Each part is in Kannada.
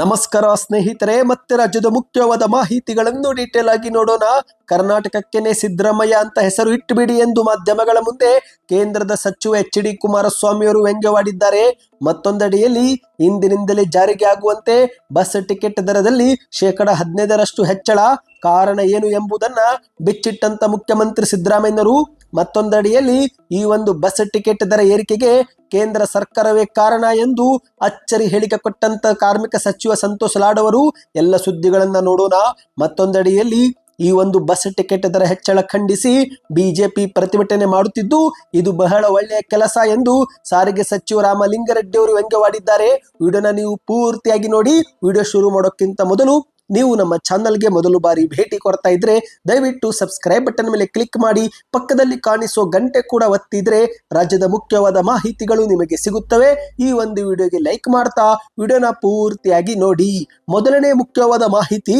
ನಮಸ್ಕಾರ ಸ್ನೇಹಿತರೆ, ಮತ್ತೆ ರಾಜ್ಯದ ಮುಖ್ಯವಾದ ಮಾಹಿತಿಗಳನ್ನು ಡೀಟೇಲ್ ಆಗಿ ನೋಡೋಣ. ಕರ್ನಾಟಕಕ್ಕೆನೆ ಸಿದ್ದರಾಮಯ್ಯ ಅಂತ ಹೆಸರು ಇಟ್ಟುಬಿಡಿ ಎಂದು ಮಾಧ್ಯಮಗಳ ಮುಂದೆ ಕೇಂದ್ರದ ಸಚಿವ ಎಚ್ ಡಿ ಕುಮಾರಸ್ವಾಮಿ ಅವರು ವ್ಯಂಗ್ಯವಾಡಿದ್ದಾರೆ. ಮತ್ತೊಂದಡಿಯಲ್ಲಿ ಇಂದಿನಿಂದಲೇ ಜಾರಿಗೆ ಆಗುವಂತೆ ಬಸ್ ಟಿಕೆಟ್ ದರದಲ್ಲಿ ಶೇಕಡ ಹದಿನೈದರಷ್ಟು ಹೆಚ್ಚಳ. ಕಾರಣ ಏನು ಎಂಬುದನ್ನ ಬಿಚ್ಚಿಟ್ಟಂತ ಮುಖ್ಯಮಂತ್ರಿ ಸಿದ್ದರಾಮಯ್ಯರು ಮತ್ತೊಂದಡಿಯಲ್ಲಿ ಈ ಒಂದು ಬಸ್ ಟಿಕೆಟ್ ದರ ಏರಿಕೆಗೆ ಕೇಂದ್ರ ಸರ್ಕಾರವೇ ಕಾರಣ ಎಂದು ಅಚ್ಚರಿ ಹೇಳಿಕೆ ಕೊಟ್ಟಂತ ಕಾರ್ಮಿಕ ಸಚಿವ ಸಂತೋಷ್ ಲಾಡ್ ಅವರು, ಎಲ್ಲ ಸುದ್ದಿಗಳನ್ನ ನೋಡೋಣ. ಮತ್ತೊಂದಡಿಯಲ್ಲಿ ಈ ಒಂದು ಬಸ್ ಟಿಕೆಟ್ ದರ ಹೆಚ್ಚಳ ಖಂಡಿಸಿ ಬಿಜೆಪಿ ಪ್ರತಿಭಟನೆ ಮಾಡುತ್ತಿದ್ದು, ಇದು ಬಹಳ ಒಳ್ಳೆಯ ಕೆಲಸ ಎಂದು ಸಾರಿಗೆ ಸಚಿವ ರಾಮಲಿಂಗರೆಡ್ಡಿ ಅವರು ವ್ಯಂಗ್ಯವಾಡಿದ್ದಾರೆ. ವಿಡಿಯೋನ ನೀವು ಪೂರ್ತಿಯಾಗಿ ನೋಡಿ, ವಿಡಿಯೋ ಶುರು ಮಾಡೋಕ್ಕಿಂತ ಮೊದಲು ನೀವು ನಮ್ಮ ಚಾನಲ್ಗೆ ಮೊದಲು ಬಾರಿ ಭೇಟಿ ಕೊಡ್ತಾ ಇದ್ರೆ, ದಯವಿಟ್ಟು ಸಬ್ಸ್ಕ್ರೈಬ್ ಬಟನ್ ಮೇಲೆ ಕ್ಲಿಕ್ ಮಾಡಿ, ಪಕ್ಕದಲ್ಲಿ ಕಾಣಿಸೋ ಗಂಟೆ ಕೂಡ ಒತ್ತಿದ್ರೆ ರಾಜ್ಯದ ಮುಖ್ಯವಾದ ಮಾಹಿತಿಗಳು ನಿಮಗೆ ಸಿಗುತ್ತವೆ. ಈ ಒಂದು ವಿಡಿಯೋಗೆ ಲೈಕ್ ಮಾಡ್ತಾ, ವಿಡಿಯೋನ ಪೂರ್ತಿಯಾಗಿ ನೋಡಿ. ಮೊದಲನೇ ಮುಖ್ಯವಾದ ಮಾಹಿತಿ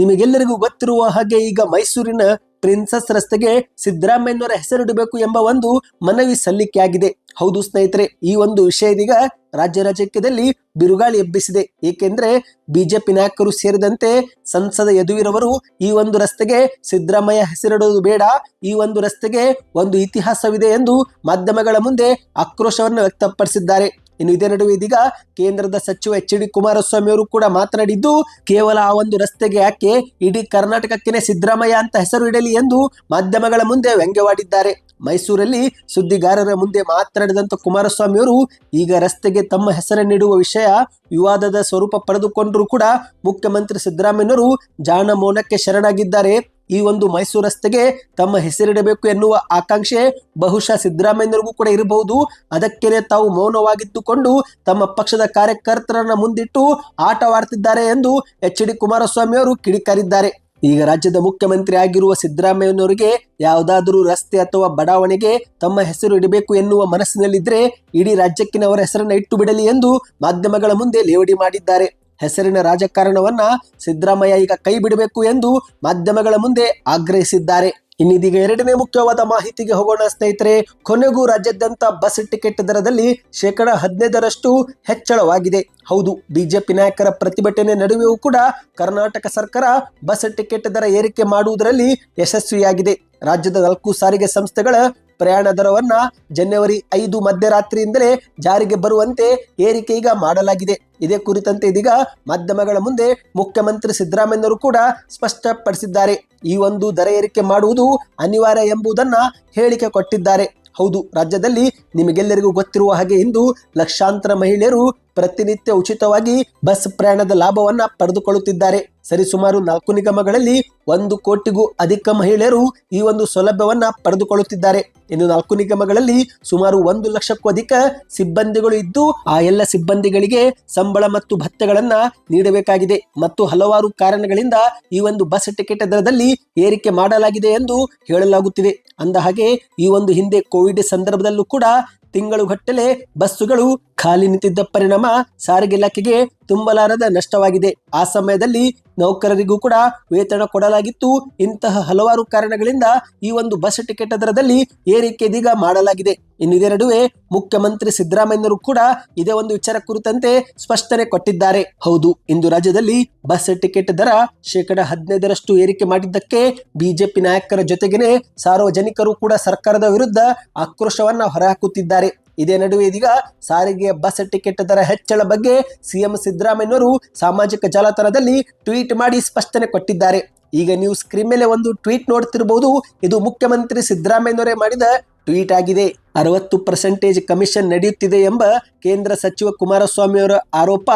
ನಿಮಗೆಲ್ಲರಿಗೂ ಗೊತ್ತಿರುವ ಹಾಗೆ ಈಗ ಮೈಸೂರಿನ ಪ್ರಿನ್ಸಸ್ ರಸ್ತೆಗೆ ಸಿದ್ದರಾಮಯ್ಯನವರ ಹೆಸರಿಡಬೇಕು ಎಂಬ ಒಂದು ಮನವಿ ಸಲ್ಲಿಕೆಯಾಗಿದೆ. ಹೌದು ಸ್ನೇಹಿತರೆ, ಈ ಒಂದು ವಿಷಯ ಇದೀಗ ರಾಜ್ಯ ರಾಜಕೀಯದಲ್ಲಿ ಬಿರುಗಾಳಿ ಎಬ್ಬಿಸಿದೆ. ಏಕೆಂದ್ರೆ ಬಿಜೆಪಿ ನಾಯಕರು ಸೇರಿದಂತೆ ಸಂಸದ ಯದುವೀರವರು ಈ ಒಂದು ರಸ್ತೆಗೆ ಸಿದ್ದರಾಮಯ್ಯ ಹೆಸರಿಡುವುದು ಬೇಡ, ಈ ಒಂದು ರಸ್ತೆಗೆ ಒಂದು ಇತಿಹಾಸವಿದೆ ಎಂದು ಮಾಧ್ಯಮಗಳ ಮುಂದೆ ಆಕ್ರೋಶವನ್ನು ವ್ಯಕ್ತಪಡಿಸಿದ್ದಾರೆ. ಇನ್ನು ಇದೇ ನಡುವೆ ಇದೀಗ ಕೇಂದ್ರದ ಸಚಿವ ಎಚ್ ಡಿ ಕುಮಾರಸ್ವಾಮಿ ಅವರು ಕೂಡ ಮಾತನಾಡಿದ್ದು, ಕೇವಲ ಆ ಒಂದು ರಸ್ತೆಗೆ ಯಾಕೆ ಇಡೀ ಕರ್ನಾಟಕಕ್ಕೆ ಸಿದ್ದರಾಮಯ್ಯ ಅಂತ ಹೆಸರು ಇಡಲಿ ಎಂದು ಮಾಧ್ಯಮಗಳ ಮುಂದೆ ವ್ಯಂಗ್ಯವಾಡಿದ್ದಾರೆ. ಮೈಸೂರಲ್ಲಿ ಸುದ್ದಿಗಾರರ ಮುಂದೆ ಮಾತನಾಡಿದಂತ ಕುಮಾರಸ್ವಾಮಿ ಅವರು, ಈಗ ರಸ್ತೆಗೆ ತಮ್ಮ ಹೆಸರನ್ನಿಡುವ ವಿಷಯ ವಿವಾದದ ಸ್ವರೂಪ ಪಡೆದುಕೊಂಡರೂ ಕೂಡ ಮುಖ್ಯಮಂತ್ರಿ ಸಿದ್ದರಾಮಯ್ಯನವರು ಜಾಣ ಮೌನಕ್ಕೆ ಶರಣಾಗಿದ್ದಾರೆ. ಈ ಒಂದು ಮೈಸೂರು ರಸ್ತೆಗೆ ತಮ್ಮ ಹೆಸರಿಡಬೇಕು ಎನ್ನುವ ಆಕಾಂಕ್ಷೆ ಬಹುಶಃ ಸಿದ್ದರಾಮಯ್ಯನವರಿಗೂ ಕೂಡ ಇರಬಹುದು. ಅದಕ್ಕೇನೆ ತಾವು ಮೌನವಾಗಿದ್ದುಕೊಂಡು ತಮ್ಮ ಪಕ್ಷದ ಕಾರ್ಯಕರ್ತರನ್ನ ಮುಂದಿಟ್ಟು ಆಟವಾಡ್ತಿದ್ದಾರೆ ಎಂದು ಎಚ್ ಡಿ ಕುಮಾರಸ್ವಾಮಿ ಅವರು ಕಿಡಿಕಾರಿದ್ದಾರೆ. ಈಗ ರಾಜ್ಯದ ಮುಖ್ಯಮಂತ್ರಿ ಆಗಿರುವ ಸಿದ್ದರಾಮಯ್ಯನವರಿಗೆ ಯಾವುದಾದರೂ ರಸ್ತೆ ಅಥವಾ ಬಡಾವಣೆಗೆ ತಮ್ಮ ಹೆಸರು ಇಡಬೇಕು ಎನ್ನುವ ಮನಸ್ಸಿನಲ್ಲಿದ್ದರೆ ಇಡೀ ರಾಜ್ಯಕ್ಕಿನವರ ಹೆಸರನ್ನ ಇಟ್ಟು ಬಿಡಲಿ ಎಂದು ಮಾಧ್ಯಮಗಳ ಮುಂದೆ ಲೇವಡಿ ಮಾಡಿದ್ದಾರೆ. ಹೆಸರಿನ ರಾಜಕಾರಣವನ್ನ ಸಿದ್ದರಾಮಯ್ಯ ಈಗ ಕೈ ಬಿಡಬೇಕು ಎಂದು ಮಾಧ್ಯಮಗಳ ಮುಂದೆ ಆಗ್ರಹಿಸಿದ್ದಾರೆ. ಇನ್ನಿದೀಗ ಎರಡನೇ ಮುಖ್ಯವಾದ ಮಾಹಿತಿಗೆ ಹೋಗೋಣ ಸ್ನೇಹಿತರೆ, ಕೊನೆಗೂ ರಾಜ್ಯಾದ್ಯಂತ ಬಸ್ ಟಿಕೆಟ್ ದರದಲ್ಲಿ ಶೇಕಡ ಹದಿನೈದರಷ್ಟು ಹೆಚ್ಚಳವಾಗಿದೆ. ಹೌದು, ಬಿಜೆಪಿ ನಾಯಕರ ಪ್ರತಿಭಟನೆ ನಡುವೆಯೂ ಕೂಡ ಕರ್ನಾಟಕ ಸರ್ಕಾರ ಬಸ್ ಟಿಕೆಟ್ ದರ ಏರಿಕೆ ಮಾಡುವುದರಲ್ಲಿ ಯಶಸ್ವಿಯಾಗಿದೆ. ರಾಜ್ಯದ ನಾಲ್ಕು ಸಾರಿಗೆ ಸಂಸ್ಥೆಗಳ ಪ್ರಯಾಣ ದರವನ್ನ ಜನವರಿ ಐದು ಮಧ್ಯರಾತ್ರಿಯಿಂದಲೇ ಜಾರಿಗೆ ಬರುವಂತೆ ಏರಿಕೆ ಈಗ ಮಾಡಲಾಗಿದೆ. ಇದೇ ಕುರಿತಂತೆ ಇದೀಗ ಮಾಧ್ಯಮಗಳ ಮುಂದೆ ಮುಖ್ಯಮಂತ್ರಿ ಸಿದ್ದರಾಮಯ್ಯನವರು ಕೂಡ ಸ್ಪಷ್ಟಪಡಿಸಿದ್ದಾರೆ. ಈ ಒಂದು ದರ ಏರಿಕೆ ಮಾಡುವುದು ಅನಿವಾರ್ಯ ಎಂಬುದನ್ನ ಹೇಳಿಕೆ ಕೊಟ್ಟಿದ್ದಾರೆ. ಹೌದು, ರಾಜ್ಯದಲ್ಲಿ ನಿಮಗೆಲ್ಲರಿಗೂ ಗೊತ್ತಿರುವ ಹಾಗೆ ಇಂದು ಲಕ್ಷಾಂತರ ಮಹಿಳೆಯರು ಪ್ರತಿನಿತ್ಯ ಉಚಿತವಾಗಿ ಬಸ್ ಪ್ರಯಾಣದ ಲಾಭವನ್ನ ಪಡೆದುಕೊಳ್ಳುತ್ತಿದ್ದಾರೆ. ಸರಿಸುಮಾರು ನಾಲ್ಕು ನಿಗಮಗಳಲ್ಲಿ ಒಂದು ಕೋಟಿಗೂ ಅಧಿಕ ಮಹಿಳೆಯರು ಈ ಒಂದು ಸೌಲಭ್ಯವನ್ನ ಪಡೆದುಕೊಳ್ಳುತ್ತಿದ್ದಾರೆ. ಇನ್ನು ನಾಲ್ಕು ನಿಗಮಗಳಲ್ಲಿ ಸುಮಾರು ಒಂದು ಲಕ್ಷಕ್ಕೂ ಅಧಿಕ ಸಿಬ್ಬಂದಿಗಳು ಇದ್ದು, ಆ ಎಲ್ಲ ಸಿಬ್ಬಂದಿಗಳಿಗೆ ಸಂಬಳ ಮತ್ತು ಭತ್ತೆಗಳನ್ನ ನೀಡಬೇಕಾಗಿದೆ. ಮತ್ತು ಹಲವಾರು ಕಾರಣಗಳಿಂದ ಈ ಒಂದು ಬಸ್ ಟಿಕೆಟ್ ದರದಲ್ಲಿ ಏರಿಕೆ ಮಾಡಲಾಗಿದೆ ಎಂದು ಹೇಳಲಾಗುತ್ತಿದೆ. ಅಂದ ಹಾಗೆ, ಈ ಒಂದು ಹಿಂದೆ ಕೋವಿಡ್ ಸಂದರ್ಭದಲ್ಲೂ ಕೂಡ ತಿಂಗಳುಗಟ್ಟಲೆ ಬಸ್ಸುಗಳು ಖಾಲಿ ನಿಂತಿದ್ದ ಪರಿಣಾಮ ಸಾರಿಗೆ ಇಲಾಖೆಗೆ ತುಂಬಲಾರದ ನಷ್ಟವಾಗಿದೆ. ಆ ಸಮಯದಲ್ಲಿ ನೌಕರರಿಗೂ ಕೂಡ ವೇತನ ಕೊಡಲಾಗಿತ್ತು. ಇಂತಹ ಹಲವಾರು ಕಾರಣಗಳಿಂದ ಈ ಒಂದು ಬಸ್ ಟಿಕೆಟ್ ದರದಲ್ಲಿ ಏರಿಕೆ ಇದೀಗ ಮಾಡಲಾಗಿದೆ. ಇನ್ನು ಇದೇ ನಡುವೆ ಮುಖ್ಯಮಂತ್ರಿ ಸಿದ್ದರಾಮಯ್ಯರು ಕೂಡ ಇದೇ ಒಂದು ವಿಚಾರ ಕುರಿತಂತೆ ಸ್ಪಷ್ಟನೆ ಕೊಟ್ಟಿದ್ದಾರೆ. ಹೌದು, ಇಂದು ರಾಜ್ಯದಲ್ಲಿ ಬಸ್ ಟಿಕೆಟ್ ದರ ಶೇಕಡ ಹದಿನೈದರಷ್ಟು ಏರಿಕೆ ಮಾಡಿದ್ದಕ್ಕೆ ಬಿಜೆಪಿ ನಾಯಕರ ಜೊತೆಗೇನೆ ಸಾರ್ವಜನಿಕರು ಕೂಡ ಸರ್ಕಾರದ ವಿರುದ್ಧ ಆಕ್ರೋಶವನ್ನ ಹೊರಹಾಕುತ್ತಿದ್ದಾರೆ. ಇದೇ ನಡುವೆ ಇದೀಗ ಸಾರಿಗೆ ಬಸ್ ಟಿಕೆಟ್ ದರ ಹೆಚ್ಚಳ ಬಗ್ಗೆ ಸಿಎಂ ಸಿದ್ದರಾಮಯ್ಯನವರು ಸಾಮಾಜಿಕ ಜಾಲತಾಣದಲ್ಲಿ ಟ್ವೀಟ್ ಮಾಡಿ ಸ್ಪಷ್ಟನೆ ಕೊಟ್ಟಿದ್ದಾರೆ. ಈಗ ನೀವು ಸ್ಕ್ರೀನ್ ಮೇಲೆ ಒಂದು ಟ್ವೀಟ್ ನೋಡ್ತಿರಬಹುದು ಇದು ಮುಖ್ಯಮಂತ್ರಿ ಸಿದ್ದರಾಮಯ್ಯನವರೇ ಮಾಡಿದ ಟ್ವೀಟ್ ಆಗಿದೆ. ಅರವತ್ತು ಪರ್ಸೆಂಟೇಜ್ ಕಮಿಷನ್ ನಡೆಯುತ್ತಿದೆ ಎಂಬ ಕೇಂದ್ರ ಸಚಿವ ಕುಮಾರಸ್ವಾಮಿ ಅವರ ಆರೋಪ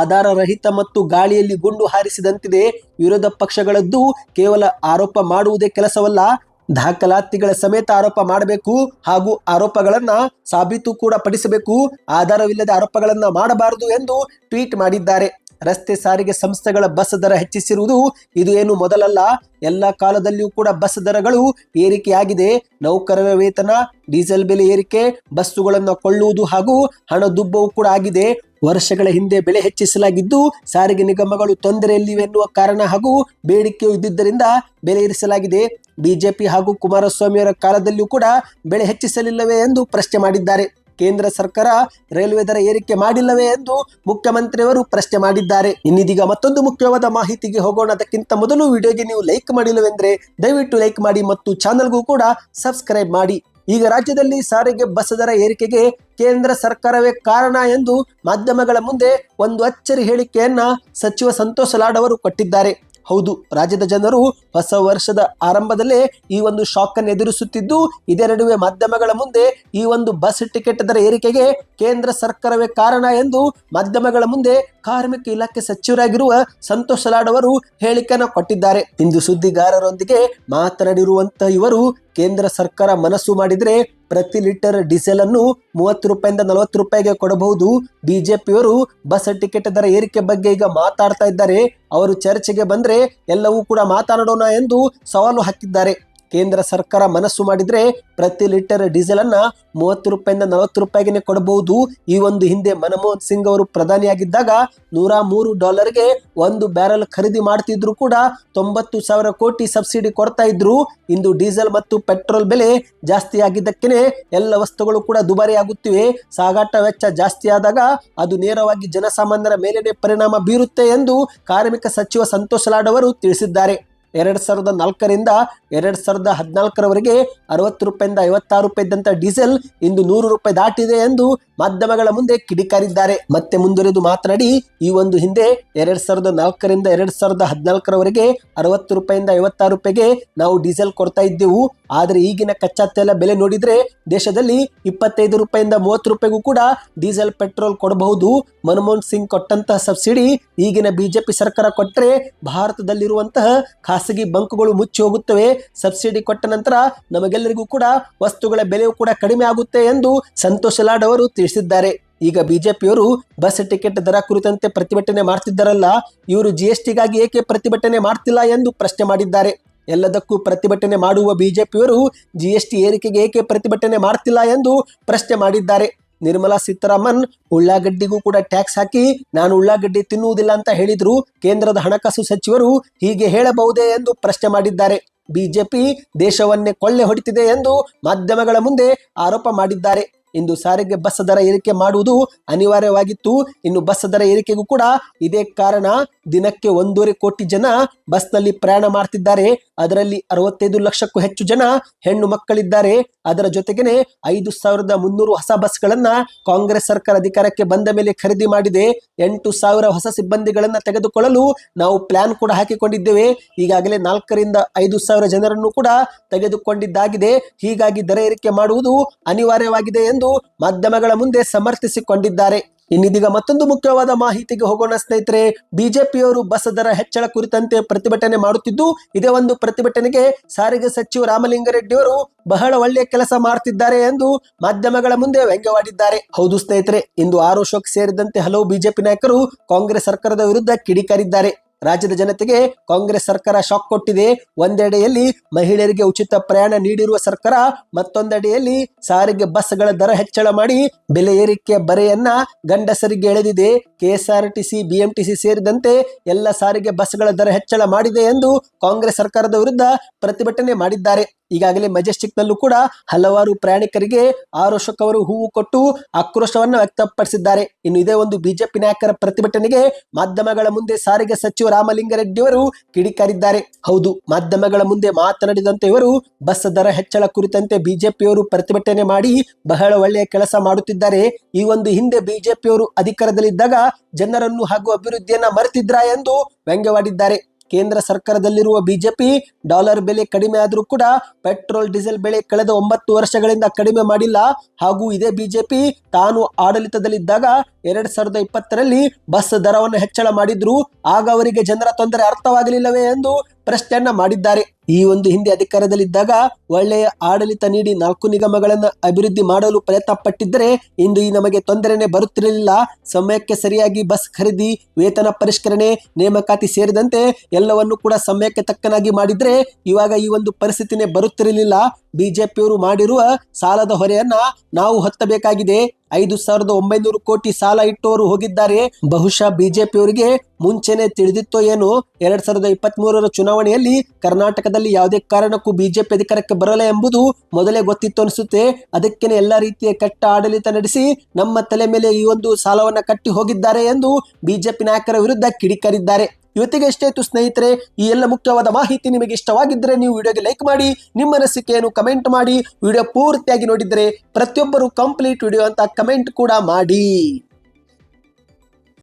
ಆಧಾರ ರಹಿತ ಮತ್ತು ಗಾಳಿಯಲ್ಲಿ ಗುಂಡು ಹಾರಿಸಿದಂತಿದೆ. ವಿರೋಧ ಪಕ್ಷಗಳದ್ದು ಕೇವಲ ಆರೋಪ ಮಾಡುವುದೇ ಕೆಲಸವಲ್ಲ ದಾಖಲಾತಿಗಳ ಸಮೇತ ಆರೋಪ ಮಾಡಬೇಕು ಹಾಗೂ ಆರೋಪಗಳನ್ನ ಸಾಬೀತು ಕೂಡ ಪಡಿಸಬೇಕು. ಆಧಾರವಿಲ್ಲದ ಆರೋಪಗಳನ್ನ ಮಾಡಬಾರದು ಎಂದು ಟ್ವೀಟ್ ಮಾಡಿದ್ದಾರೆ. ರಸ್ತೆ ಸಾರಿಗೆ ಸಂಸ್ಥೆಗಳ ಬಸ್ ದರ ಹೆಚ್ಚಿಸಿರುವುದು ಇದು ಏನು ಮೊದಲಲ್ಲ. ಎಲ್ಲ ಕಾಲದಲ್ಲಿಯೂ ಕೂಡ ಬಸ್ ದರಗಳು ಏರಿಕೆಯಾಗಿದೆ. ನೌಕರರ ವೇತನ, ಡೀಸೆಲ್ ಬೆಲೆ ಏರಿಕೆ, ಬಸ್ಸುಗಳನ್ನು ಕೊಳ್ಳುವುದು ಹಾಗೂ ಹಣದುಬ್ಬವು ಕೂಡ ಆಗಿದೆ. ವರ್ಷಗಳ ಹಿಂದೆ ಬೆಲೆ ಹೆಚ್ಚಿಸಲಾಗಿದ್ದು ಸಾರಿಗೆ ನಿಗಮಗಳು ತೊಂದರೆಯಲ್ಲಿವೆ ಎನ್ನುವ ಕಾರಣ ಹಾಗೂ ಬೇಡಿಕೆಯು ಇದ್ದಿದ್ದರಿಂದ ಬೆಲೆ ಇರಿಸಲಾಗಿದೆ ಬಿಜೆಪಿ ಹಾಗೂ ಕುಮಾರಸ್ವಾಮಿಯವರ ಕಾಲದಲ್ಲಿಯೂ ಕೂಡ ಬೆಲೆ ಹೆಚ್ಚಿಸಲಿಲ್ಲವೇ ಎಂದು ಪ್ರಶ್ನೆ ಮಾಡಿದ್ದಾರೆ. ಕೇಂದ್ರ ಸರ್ಕಾರ ರೈಲ್ವೆ ದರ ಏರಿಕೆ ಮಾಡಿಲ್ಲವೇ ಎಂದು ಮುಖ್ಯಮಂತ್ರಿಯವರು ಪ್ರಶ್ನೆ ಮಾಡಿದ್ದಾರೆ. ಇನ್ನಿದೀಗ ಮತ್ತೊಂದು ಮುಖ್ಯವಾದ ಮಾಹಿತಿಗೆ ಹೋಗೋಣ. ಅದಕ್ಕಿಂತ ಮೊದಲು ವಿಡಿಯೋಗೆ ನೀವು ಲೈಕ್ ಮಾಡಿಲ್ಲವೆಂದ್ರೆ ದಯವಿಟ್ಟು ಲೈಕ್ ಮಾಡಿ ಮತ್ತು ಚಾನಲ್ಗೂ ಕೂಡ ಸಬ್ಸ್ಕ್ರೈಬ್ ಮಾಡಿ. ಈಗ ರಾಜ್ಯದಲ್ಲಿ ಸಾರಿಗೆ ಬಸ್ ದರ ಏರಿಕೆಗೆ ಕೇಂದ್ರ ಸರ್ಕಾರವೇ ಕಾರಣ ಎಂದು ಮಾಧ್ಯಮಗಳ ಮುಂದೆ ಒಂದು ಅಚ್ಚರಿ ಹೇಳಿಕೆಯನ್ನ ಸಚಿವ ಸಂತೋಷ ಲಾಡ್ ಅವರು ಕೊಟ್ಟಿದ್ದಾರೆ. ಹೌದು, ರಾಜ್ಯದ ಜನರು ಹೊಸ ವರ್ಷದ ಆರಂಭದಲ್ಲೇ ಈ ಒಂದು ಶಾಕ್ ಅನ್ನು ಎದುರಿಸುತ್ತಿದ್ದು, ಇದೇ ನಡುವೆ ಮಾಧ್ಯಮಗಳ ಮುಂದೆ ಈ ಒಂದು ಬಸ್ ಟಿಕೆಟ್ ದರ ಏರಿಕೆಗೆ ಕೇಂದ್ರ ಸರ್ಕಾರವೇ ಕಾರಣ ಎಂದು ಮಾಧ್ಯಮಗಳ ಮುಂದೆ ಕಾರ್ಮಿಕ ಇಲಾಖೆ ಸಚಿವರಾಗಿರುವ ಸಂತೋಷ್ ಲಾಡ್ ಅವರು ಹೇಳಿಕೆಯನ್ನು ಕೊಟ್ಟಿದ್ದಾರೆ. ಇಂದು ಸುದ್ದಿಗಾರರೊಂದಿಗೆ ಮಾತನಾಡಿರುವಂತಹ ಇವರು ಕೇಂದ್ರ ಸರ್ಕಾರ ಮನಸ್ಸು ಮಾಡಿದ್ರೆ ಪ್ರತಿ ಲೀಟರ್ ಡೀಸೆಲ್ ಅನ್ನು ಮೂವತ್ತು ರೂಪಾಯಿಂದ ನಲವತ್ತು ರೂಪಾಯಿಗೆ ಕೊಡಬಹುದು. ಬಿಜೆಪಿಯವರು ಬಸ್ ಟಿಕೆಟ್ ದರ ಏರಿಕೆ ಬಗ್ಗೆ ಈಗ ಮಾತಾಡ್ತಾ ಇದ್ದಾರೆ. ಅವರು ಚರ್ಚೆಗೆ ಬಂದ್ರೆ ಎಲ್ಲವೂ ಕೂಡ ಮಾತಾಡೋಣ ಎಂದು ಸವಾಲು ಹಾಕಿದ್ದಾರೆ. ಕೇಂದ್ರ ಸರ್ಕಾರ ಮನಸ್ಸು ಮಾಡಿದ್ರೆ ಪ್ರತಿ ಲೀಟರ್ ಡೀಸೆಲ್ ಅನ್ನ ಮೂವತ್ತು ರೂಪಾಯಿಂದ ನಲವತ್ತು ರೂಪಾಯಿಗೆ ಕೊಡಬಹುದು. ಈ ಒಂದು ಹಿಂದೆ ಮನಮೋಹನ್ ಸಿಂಗ್ ಅವರು ಪ್ರಧಾನಿಯಾಗಿದ್ದಾಗ ನೂರ ಮೂರು ಡಾಲರ್ಗೆ ಒಂದು ಬ್ಯಾರಲ್ ಖರೀದಿ ಮಾಡ್ತಿದ್ರು ಕೂಡ ತೊಂಬತ್ತು ಸಾವಿರ ಕೋಟಿ ಸಬ್ಸಿಡಿ ಕೊಡ್ತಾ ಇದ್ರು. ಇಂದು ಡೀಸೆಲ್ ಮತ್ತು ಪೆಟ್ರೋಲ್ ಬೆಲೆ ಜಾಸ್ತಿ ಆಗಿದ್ದಕ್ಕೇನೆ ಎಲ್ಲ ವಸ್ತುಗಳು ಕೂಡ ದುಬಾರಿ ಆಗುತ್ತಿವೆ. ಸಾಗಾಟ ವೆಚ್ಚ ಜಾಸ್ತಿ ಆದಾಗ ಅದು ನೇರವಾಗಿ ಜನಸಾಮಾನ್ಯರ ಮೇಲೇನೆ ಪರಿಣಾಮ ಬೀರುತ್ತೆ ಎಂದು ಕಾರ್ಮಿಕ ಸಚಿವ ಸಂತೋಷ್ ಲಾಡ್ ಅವರು ತಿಳಿಸಿದ್ದಾರೆ. ಎರಡ್ ಸಾವಿರದ ನಾಲ್ಕರಿಂದ ಎರಡು ಸಾವಿರದ ಹದಿನಾಲ್ಕರವರೆಗೆ ಅರವತ್ತು ರೂಪಾಯಿಂದ ಐವತ್ತಾರು ರೂಪಾಯಿ ಇದ್ದಂತ ಡೀಸೆಲ್ ಇಂದು ನೂರು ರೂಪಾಯಿ ದಾಟಿದೆ ಎಂದು ಮಾಧ್ಯಮಗಳ ಮುಂದೆ ಕಿಡಿಕಾರಿದ್ದಾರೆ. ಮತ್ತೆ ಮುಂದುವರೆದು ಮಾತನಾಡಿ, ಈ ಒಂದು ಹಿಂದೆ ಎರಡ್ ಸಾವಿರದ ನಾಲ್ಕರಿಂದ ಎರಡ್ ಸಾವಿರದ ಹದಿನಾಲ್ಕರವರೆಗೆ ಅರವತ್ತು ರೂಪಾಯಿಂದ ಐವತ್ತಾರು ರೂಪಾಯಿಗೆ ನಾವು ಡೀಸೆಲ್ ಕೊಡ್ತಾ ಇದ್ದೆವು. ಆದರೆ ಈಗಿನ ಕಚ್ಚಾ ತೈಲ ಬೆಲೆ ನೋಡಿದ್ರೆ ದೇಶದಲ್ಲಿ ಇಪ್ಪತ್ತೈದು ರೂಪಾಯಿಂದ ಮೂವತ್ತು ರೂಪಾಯಿಗೂ ಕೂಡ ಡೀಸೆಲ್, ಪೆಟ್ರೋಲ್ ಕೊಡಬಹುದು. ಮನಮೋಹನ್ ಸಿಂಗ್ ಕೊಟ್ಟಂತಹ ಸಬ್ಸಿಡಿ ಈಗಿನ ಬಿಜೆಪಿ ಸರ್ಕಾರ ಕೊಟ್ಟರೆ ಭಾರತದಲ್ಲಿರುವಂತಹ ಖಾಸಗಿ ಬಂಕ್ಗಳು ಮುಚ್ಚಿ ಹೋಗುತ್ತವೆ. ಸಬ್ಸಿಡಿ ಕೊಟ್ಟ ನಂತರ ನಮಗೆಲ್ಲರಿಗೂ ಕೂಡ ವಸ್ತುಗಳ ಬೆಲೆಯೂ ಕೂಡ ಕಡಿಮೆ ಆಗುತ್ತೆ ಎಂದು ಸಂತೋಷ್ ಲಾಡ್ ಅವರು ತಿಳಿಸಿದ್ದಾರೆ. ಈಗ ಬಿಜೆಪಿಯವರು ಬಸ್ ಟಿಕೆಟ್ ದರ ಕುರಿತಂತೆ ಪ್ರತಿಭಟನೆ ಮಾಡ್ತಿದ್ದಾರಲ್ಲ, ಇವರು ಜಿ ಎಸ್ ಟಿಗಾಗಿ ಏಕೆ ಪ್ರತಿಭಟನೆ ಮಾಡ್ತಿಲ್ಲ ಎಂದು ಪ್ರಶ್ನೆ ಮಾಡಿದ್ದಾರೆ. ಎಲ್ಲದಕ್ಕೂ ಪ್ರತಿಭಟನೆ ಮಾಡುವ ಬಿಜೆಪಿಯವರು ಜಿಎಸ್ಟಿ ಏರಿಕೆಗೆ ಏಕೆ ಪ್ರತಿಭಟನೆ ಮಾಡ್ತಿಲ್ಲ ಎಂದು ಪ್ರಶ್ನೆ ಮಾಡಿದ್ದಾರೆ. ನಿರ್ಮಲಾ ಸೀತಾರಾಮನ್, ಉಳ್ಳಾಗಡ್ಡಿಗೂ ಕೂಡ ಟ್ಯಾಕ್ಸ್ ಹಾಕಿ ನಾನು ಉಳ್ಳಾಗಡ್ಡಿ ತಿನ್ನುವುದಿಲ್ಲ ಅಂತ ಹೇಳಿದ್ರು ಕೇಂದ್ರದ ಹಣಕಾಸು ಸಚಿವರು ಹೀಗೆ ಹೇಳಬಹುದೇ ಎಂದು ಪ್ರಶ್ನೆ ಮಾಡಿದ್ದಾರೆ. ಬಿಜೆಪಿ ದೇಶವನ್ನೇ ಕೊಳ್ಳೆ ಹೊಡಿತಿದೆ ಎಂದು ಮಾಧ್ಯಮಗಳ ಮುಂದೆ ಆರೋಪ ಮಾಡಿದ್ದಾರೆ. ಇಂದು ಸಾರಿಗೆ ಬಸ್ ದರ ಏರಿಕೆ ಮಾಡುವುದು ಅನಿವಾರ್ಯವಾಗಿತ್ತು. ಇನ್ನು ಬಸ್ ದರ ಏರಿಕೆಗೂ ಕೂಡ ಇದೇ ಕಾರಣ. ದಿನಕ್ಕೆ ಒಂದೂವರೆ ಕೋಟಿ ಜನ ಬಸ್ನಲ್ಲಿ ಪ್ರಯಾಣ ಮಾಡ್ತಿದ್ದಾರೆ. ಅದರಲ್ಲಿ ಅರವತ್ತೈದು ಲಕ್ಷಕ್ಕೂ ಹೆಚ್ಚು ಜನ ಹೆಣ್ಣು ಮಕ್ಕಳಿದ್ದಾರೆ. ಅದರ ಜೊತೆಗೇನೆ ಐದು ಸಾವಿರದ ಮುನ್ನೂರು ಹೊಸ ಬಸ್ಗಳನ್ನ ಕಾಂಗ್ರೆಸ್ ಸರ್ಕಾರ ಅಧಿಕಾರಕ್ಕೆ ಬಂದ ಮೇಲೆ ಖರೀದಿ ಮಾಡಿದೆ. ಎಂಟು ಸಾವಿರ ಹೊಸ ಸಿಬ್ಬಂದಿಗಳನ್ನ ತೆಗೆದುಕೊಳ್ಳಲು ನಾವು ಪ್ಲಾನ್ ಕೂಡ ಹಾಕಿಕೊಂಡಿದ್ದೇವೆ. ಈಗಾಗಲೇ ನಾಲ್ಕರಿಂದ ಐದು ಸಾವಿರ ಜನರನ್ನು ಕೂಡ ತೆಗೆದುಕೊಂಡಿದ್ದಾಗಿದೆ. ಹೀಗಾಗಿ ದರ ಏರಿಕೆ ಮಾಡುವುದು ಅನಿವಾರ್ಯವಾಗಿದೆ ಎಂದು ಮಾಧ್ಯಮಗಳ ಮುಂದೆ ಸಮರ್ಥಿಸಿಕೊಂಡಿದ್ದಾರೆ. ಇನ್ನಿದೀಗ ಮತ್ತೊಂದು ಮುಖ್ಯವಾದ ಮಾಹಿತಿಗೆ ಹೋಗೋಣ ಸ್ನೇಹಿತರೆ, ಬಿಜೆಪಿಯವರು ಬಸ್ ದರ ಹೆಚ್ಚಳ ಕುರಿತಂತೆ ಪ್ರತಿಭಟನೆ ಮಾಡುತ್ತಿದ್ದು, ಇದೇ ಒಂದು ಪ್ರತಿಭಟನೆಗೆ ಸಾರಿಗೆ ಸಚಿವ ರಾಮಲಿಂಗಾರೆಡ್ಡಿಯವರು ಬಹಳ ಒಳ್ಳೆಯ ಕೆಲಸ ಮಾಡ್ತಿದ್ದಾರೆ ಎಂದು ಮಾಧ್ಯಮಗಳ ಮುಂದೆ ವ್ಯಂಗ್ಯವಾಡಿದ್ದಾರೆ. ಹೌದು ಸ್ನೇಹಿತರೆ, ಇಂದು ಆರೋಶೋಕ್ ಸೇರಿದಂತೆ ಹಲವು ಬಿಜೆಪಿ ನಾಯಕರು ಕಾಂಗ್ರೆಸ್ ಸರ್ಕಾರದ ವಿರುದ್ಧ ಕಿಡಿಕಾರಿದ್ದಾರೆ. ರಾಜ್ಯದ ಜನತೆಗೆ ಕಾಂಗ್ರೆಸ್ ಸರ್ಕಾರ ಶಾಕ್ ಕೊಟ್ಟಿದೆ. ಒಂದೆಡೆಯಲ್ಲಿ ಮಹಿಳೆಯರಿಗೆ ಉಚಿತ ಪ್ರಯಾಣ ನೀಡಿರುವ ಸರ್ಕಾರ, ಮತ್ತೊಂದೆಡೆಯಲ್ಲಿ ಸಾರಿಗೆ ಬಸ್ಗಳ ದರ ಹೆಚ್ಚಳ ಮಾಡಿ ಬೆಲೆ ಏರಿಕೆ ಬರೆಯನ್ನ ಗಂಡಸರಿಗೆ ಎಳೆದಿದೆ. ಕೆಎಸ್ಆರ್ಟಿಸಿ, ಬಿಎಂಟಿಸಿ ಸೇರಿದಂತೆ ಎಲ್ಲ ಸಾರಿಗೆ ಬಸ್ಗಳ ದರ ಹೆಚ್ಚಳ ಮಾಡಿದೆ ಎಂದು ಕಾಂಗ್ರೆಸ್ ಸರ್ಕಾರದ ವಿರುದ್ಧ ಪ್ರತಿಭಟನೆ ಮಾಡಿದ್ದಾರೆ. ಈಗಾಗಲೇ ಮೆಜೆಸ್ಟಿಕ್ ನಲ್ಲೂ ಕೂಡ ಹಲವಾರು ಪ್ರಯಾಣಿಕರಿಗೆ ಆರೋಶಕ್ ಅವರು ಹೂವು ಕೊಟ್ಟು ಆಕ್ರೋಶವನ್ನು ವ್ಯಕ್ತಪಡಿಸಿದ್ದಾರೆ. ಇನ್ನು ಇದೇ ಒಂದು ಬಿಜೆಪಿ ನಾಯಕರ ಪ್ರತಿಭಟನೆಗೆ ಮಾಧ್ಯಮಗಳ ಮುಂದೆ ಸಾರಿಗೆ ಸಚಿವ ರಾಮಲಿಂಗಾರೆಡ್ಡಿ ಅವರು ಕಿಡಿಕಾರಿದ್ದಾರೆ. ಹೌದು, ಮಾಧ್ಯಮಗಳ ಮುಂದೆ ಮಾತನಾಡಿದಂತೆ ಇವರು ಬಸ್ ದರ ಹೆಚ್ಚಳ ಕುರಿತಂತೆ ಬಿಜೆಪಿಯವರು ಪ್ರತಿಭಟನೆ ಮಾಡಿ ಬಹಳ ಒಳ್ಳೆಯ ಕೆಲಸ ಮಾಡುತ್ತಿದ್ದಾರೆ. ಈ ಒಂದು ಹಿಂದೆ ಬಿಜೆಪಿಯವರು ಅಧಿಕಾರದಲ್ಲಿದ್ದಾಗ ಜನರನ್ನು ಹಾಗೂ ಅಭಿವೃದ್ಧಿಯನ್ನ ಮರೆತಿದ್ರ ಎಂದು ವ್ಯಂಗ್ಯವಾಡಿದ್ದಾರೆ. ಕೇಂದ್ರ ಸರ್ಕಾರದಲ್ಲಿರುವ ಬಿಜೆಪಿ ಡಾಲರ್ ಬೆಲೆ ಕಡಿಮೆ ಆದರೂ ಕೂಡ ಪೆಟ್ರೋಲ್, ಡೀಸೆಲ್ ಬೆಲೆ ಕಳೆದ ಒಂಬತ್ತು ವರ್ಷಗಳಿಂದ ಕಡಿಮೆ ಮಾಡಿಲ್ಲ. ಹಾಗೂ ಇದೇ ಬಿಜೆಪಿ ತಾನು ಆಡಳಿತದಲ್ಲಿದ್ದಾಗ ಎರಡ್ ಸಾವಿರದ ಇಪ್ಪತ್ತರಲ್ಲಿ ಬಸ್ ದರವನ್ನು ಹೆಚ್ಚಳ ಮಾಡಿದ್ರು. ಆಗ ಅವರಿಗೆ ಜನರ ತೊಂದರೆ ಅರ್ಥವಾಗಲಿಲ್ಲವೇ ಎಂದು ಪ್ರಶ್ನೆಯನ್ನ ಮಾಡಿದ್ದಾರೆ. ಈ ಒಂದು ಹಿಂದೆ ಅಧಿಕಾರದಲ್ಲಿದ್ದಾಗ ಒಳ್ಳೆಯ ಆಡಳಿತ ನೀಡಿ ನಾಲ್ಕು ನಿಗಮಗಳನ್ನು ಅಭಿವೃದ್ಧಿ ಮಾಡಲು ಪ್ರಯತ್ನ ಪಟ್ಟಿದ್ದರೆ ಇಂದು ಈ ನಮಗೆ ತೊಂದರೆನೇ ಬರುತ್ತಿರಲಿಲ್ಲ. ಸಮಯಕ್ಕೆ ಸರಿಯಾಗಿ ಬಸ್ ಖರೀದಿ, ವೇತನ ಪರಿಷ್ಕರಣೆ, ನೇಮಕಾತಿ ಸೇರಿದಂತೆ ಎಲ್ಲವನ್ನು ಕೂಡ ಸಮಯಕ್ಕೆ ತಕ್ಕನಾಗಿ ಮಾಡಿದ್ರೆ ಇವಾಗ ಈ ಒಂದು ಪರಿಸ್ಥಿತಿನೇ ಬರುತ್ತಿರಲಿಲ್ಲ. ಬಿಜೆಪಿಯವರು ಮಾಡಿರುವ ಸಾಲದ ಹೊರೆಯನ್ನ ನಾವು ಹೊತ್ತಬೇಕಾಗಿದೆ. ಐದು ಸಾವಿರದ ಒಂಬೈನೂರು ಕೋಟಿ ಸಾಲ ಇಟ್ಟವರು ಹೋಗಿದ್ದಾರೆ. ಬಹುಶಃ ಬಿಜೆಪಿಯವರಿಗೆ ಮುಂಚೆನೆ ತಿಳಿದಿತ್ತೋ ಏನು. ಎರಡ್ ಸಾವಿರದ ಇಪ್ಪತ್ತ್ ಮೂರರ ಚುನಾವಣೆಯಲ್ಲಿ ಕರ್ನಾಟಕದಲ್ಲಿ ಯಾವುದೇ ಕಾರಣಕ್ಕೂ ಬಿಜೆಪಿ ಅಧಿಕಾರಕ್ಕೆ ಬರಲ್ಲ ಎಂಬುದು ಮೊದಲೇ ಗೊತ್ತಿತ್ತು ಅನಿಸುತ್ತೆ. ಅದಕ್ಕೇನೆ ಎಲ್ಲಾ ರೀತಿಯ ಕೆಟ್ಟ ಆಡಳಿತ ನಡೆಸಿ ನಮ್ಮ ತಲೆ ಮೇಲೆ ಈ ಒಂದು ಸಾಲವನ್ನ ಕಟ್ಟಿ ಹೋಗಿದ್ದಾರೆ ಎಂದು ಬಿಜೆಪಿ ನಾಯಕರ ವಿರುದ್ಧ ಕಿಡಿಕಾರಿದ್ದಾರೆ. ಇವತ್ತಿಗೆ ಎಷ್ಟೇ ಇತ್ತು ಸ್ನೇಹಿತರೆ, ಈ ಎಲ್ಲ ಮುಖ್ಯವಾದ ಮಾಹಿತಿ ನಿಮಗೆ ಇಷ್ಟವಾಗಿದ್ದರೆ ನೀವು ವಿಡಿಯೋಗೆ ಲೈಕ್ ಮಾಡಿ, ನಿಮ್ಮ ಅನಿಸಿಕೆಯನ್ನು ಕಮೆಂಟ್ ಮಾಡಿ, ವಿಡಿಯೋ ಪೂರ್ತಿಯಾಗಿ ನೋಡಿದರೆ ಪ್ರತಿಯೊಬ್ಬರು ಕಂಪ್ಲೀಟ್ ವಿಡಿಯೋ ಅಂತ ಕಮೆಂಟ್ ಕೂಡ ಮಾಡಿ.